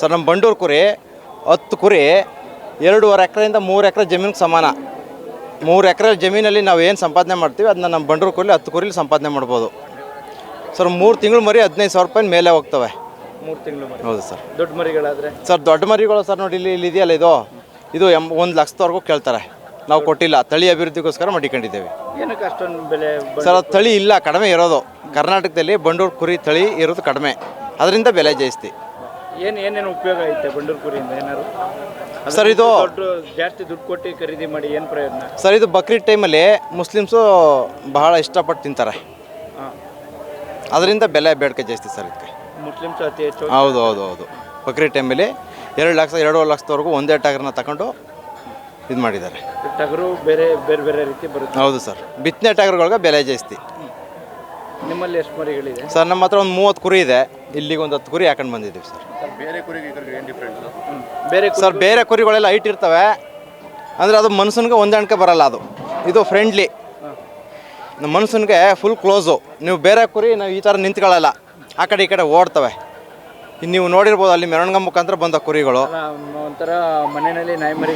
Sir ನಮ್ಮ ಬಂಡೂರು ಕುರಿ ಹತ್ತು ಕುರಿ ಎರಡೂವರೆ ಎಕರೆಯಿಂದ ಮೂರು ಎಕರೆ ಜಮೀನಿಗೆ ಸಮಾನ. ಮೂರು ಎಕರೆ ಜಮೀನಲ್ಲಿ ನಾವು ಏನು ಸಂಪಾದನೆ ಮಾಡ್ತೀವಿ ಅದನ್ನ ನಮ್ಮ ಬಂಡೂರು ಕುರಿ ಹತ್ತು ಕುರಿಲಿ ಸಂಪಾದನೆ ಮಾಡ್ಬೋದು. ಸರ್ ಮೂರು ತಿಂಗಳು ಮರಿ ಹದಿನೈದು ಸಾವಿರ ರೂಪಾಯಿ ಮೇಲೆ ಹೋಗ್ತವೆ. ಮೂರು ತಿಂಗಳು ಮರಿ. ಹೌದು ಸರ್. ದೊಡ್ಡ ಮರಿಗಳಾದರೆ? ಸರ್ ದೊಡ್ಡ ಮರಿಗಳು ಸರ್ ನೋಡಿ ಇಲ್ಲಿ ಇಲ್ಲಿ ಇದೆಯಲ್ಲ ಇದು? ಇದು ಎಂ ಒಂದು ಲಕ್ಷದವರೆಗೂ ಕೇಳ್ತಾರೆ. ನಾವು ಕೊಟ್ಟಿಲ್ಲ ತಳಿ ಅಭಿವೃದ್ಧಿಗೋಸ್ಕರ ಮಡಿಕೊಂಡಿದ್ದೇವೆ. ಏನಕ್ಕೆ ಅಷ್ಟೊಂದು ಬೆಲೆ ಸರ್ ಅದು ತಳಿ ಇಲ್ಲ ಕಡಿಮೆ ಇರೋದು. ಕರ್ನಾಟಕದಲ್ಲಿ ಬಂಡೂರು ಕುರಿ ತಳಿ ಇರೋದು ಕಡಿಮೆ. ಅದರಿಂದ ಬೆಲೆ ಜಾಸ್ತಿ. ಏನು ಏನೇನು ಉಪಯೋಗ ಐತೆ ಬಂಡೂರು ಕುರಿಯಿಂದ ಏನಾರು ಸರ್ ಇದು ದೊಡ್ಡ ಜಾಸ್ತಿ ದುಡ್ಡು ಕೊಟ್ಟು ಖರೀದಿ ಮಾಡಿ ಏನು ಪ್ರಯೋಜನ? ಸರ್ ಇದು ಬಕ್ರೀದ್ ಟೈಮಲ್ಲಿ ಮುಸ್ಲಿಮ್ಸು ಬಹಳ ಇಷ್ಟಪಟ್ಟು ತಿಂತಾರೆ. ಅದರಿಂದ ಬೆಲೆ ಬೇಡಿಕೆ ಜಾಸ್ತಿ ಸರ್ ಇದಕ್ಕೆ. ಮುಸ್ಲಿಮ್ಸ್ ಅತಿ ಹೆಚ್ಚು ಹೌದು ಹೌದು ಹೌದು. ಬಕ್ರೀದ್ ಟೈಮಲ್ಲಿ ಎರಡು ಲಕ್ಷ ಎರಡೂವರೆ ಲಕ್ಷದವರೆಗೂ ಒಂದೇ ಟಗರನ್ನ ತಗೊಂಡು ಇದು ಮಾಡಿದ್ದಾರೆ ಟಗರು ಬೇರೆ ಬೇರೆ ಬೇರೆ ರೀತಿ ಬರುತ್ತೆ. ಹೌದು ಸರ್. ಬಿತ್ತನೆ ಟಗರುಗಳಿಗೆ ಬೆಲೆ ಜಾಸ್ತಿ. ನಿಮ್ಮಲ್ಲಿ ಎಷ್ಟು ಮರಿಗಳಿದೆ ಸರ್ ನಮ್ಮ ಹತ್ರ ಒಂದು ಮೂವತ್ತು ಕುರಿ ಇದೆ. ಇಲ್ಲಿಗೆ ಒಂದು ಹತ್ತು ಕುರಿ ಹಾಕೊಂಡು ಬಂದಿದ್ದೀವಿ ಸರ್. ಬೇರೆ ಕು- ಸರ್ ಬೇರೆ ಕುರಿಗಳೆಲ್ಲ ಹೈಟ್ ಇರ್ತವೆ. ಅಂದರೆ ಅದು ಮನುಷ್ಯನಿಗೆ ಹೊಂದಾಣಿಕೆ ಬರಲ್ಲ ಅದು. ಇದು ಫ್ರೆಂಡ್ಲಿ ನಮ್ಮ ಮನುಷ್ಯನಿಗೆ ಫುಲ್ ಕ್ಲೋಸು ನೀವು ಬೇರೆ ಕುರಿ ನಾವು ಈ ಥರ ನಿಂತ್ಕೊಳ್ಳಲ್ಲ. ಆ ಕಡೆ ಈ ಕಡೆ ಓಡ್ತವೆ. ನೀವು ನೋಡಿರ್ಬೋದು ಅಲ್ಲಿ ಮೆರವಣಿಗೆ ಮುಖಾಂತರ ಬಂದ ಕುರಿಗಳು. ಅಲ್ಲ, ಒಂಥರ ಮನೆಯಲ್ಲಿ ನಾಯಿ ಮರಿ